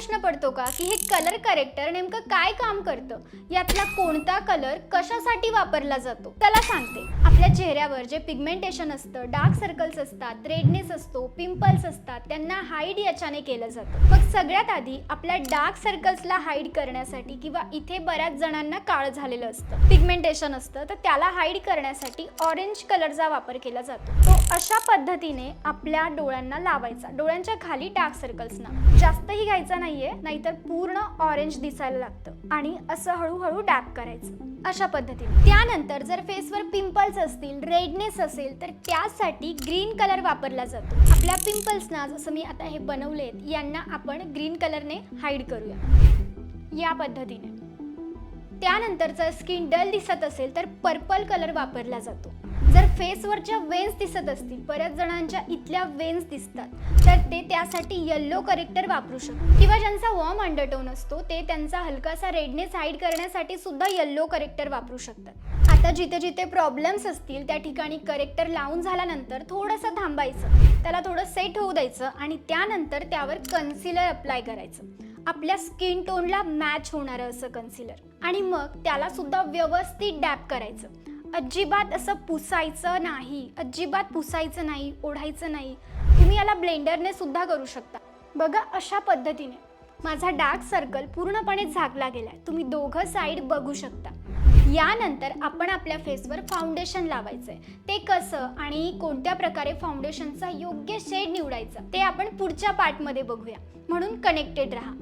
प्रश्न पडतो का? की हे कलर करेक्टर नेमकं काय काम करतं? यातला कोणता कलर कशासाठी वापरला जातो? त्याला सांगते. आपल्या चेहऱ्यावर जे पिगमेंटेशन असतं डार्क सर्कल्स असतात रेडनेस असतो पिंपल्स असतात त्यांना हाईड याच्याने केलं जातं. मग सगळ्यात आधी आपल्या डार्क सर्कल्सला हाईड करण्यासाठी किंवा इथे बऱ्याच जणांना काळ झालेलं असतं पिगमेंटेशन असतं तर त्याला हाईड करण्यासाठी ऑरेंज कलरचा वापर केला जातो. तो अशा पद्धतीने आपल्या डोळ्यांना लावायचा डोळ्यांच्या खाली डार्क सर्कल्सना जास्तही घ्यायचा नाही. नाहीये नाहीतर पूर्ण ऑरेंज दिसायला लागतं. आणि असं हळूहळू डॅप करायचं. अशा पद्धतीने. त्यानंतर जर फेसवर पिंपल्स असतील रेडनेस असेल तर त्यासाठी ग्रीन कलर वापरला जातो. आपल्या पिंपल्सना जसं मी आता हे बनवलेत यांना आपण ग्रीन कलरने हाईड करूया. या पद्धतीने. त्यानंतर जर स्किन डल दिसत असेल तर पर्पल कलर वापरला जातो. जर फेसवरच्या वेन्स दिसत असतील बऱ्याच जणांच्या इथल्या वेन्स दिसतात तर ते त्यासाठी येल्लो करेक्टर वापरू शकतात. किंवा ज्यांचा वॉर्म अंडरटोन असतो ते त्यांचा हलकासा रेडनेस हाईड करण्यासाठी सुद्धा येल्लो करेक्टर वापरू शकतात. आता जिथे जिथे प्रॉब्लेम्स असतील त्या ठिकाणी करेक्टर लावून झाल्यानंतर थोडंसं थांबायचं. त्याला थोडं सेट होऊ द्यायचं आणि त्यानंतर त्यावर कन्सिलर अप्लाय करायचं. आपल्या स्किन टोनला मॅच होणारं असं कन्सिलर आणि मग त्याला सुद्धा व्यवस्थित डॅप करायचं. अजिबात असं पुसायचं नाही. अजिबात पुसायचं नाही ओढायचं नाही. तुम्ही याला ब्लेंडरने सुद्धा करू शकता. बघा अशा पद्धतीने. माझा डार्क सर्कल पूर्णपणे झाकला गेलाय. तुम्ही दोघं साईड बघू शकता. यानंतर आपण आपल्या फेसवर फाउंडेशन लावायचंय. ते कसं आणि कोणत्या प्रकारे फाउंडेशनचा योग्य शेड निवडायचा ते आपण पुढच्या पार्टमध्ये बघूया. म्हणून कनेक्टेड राहा.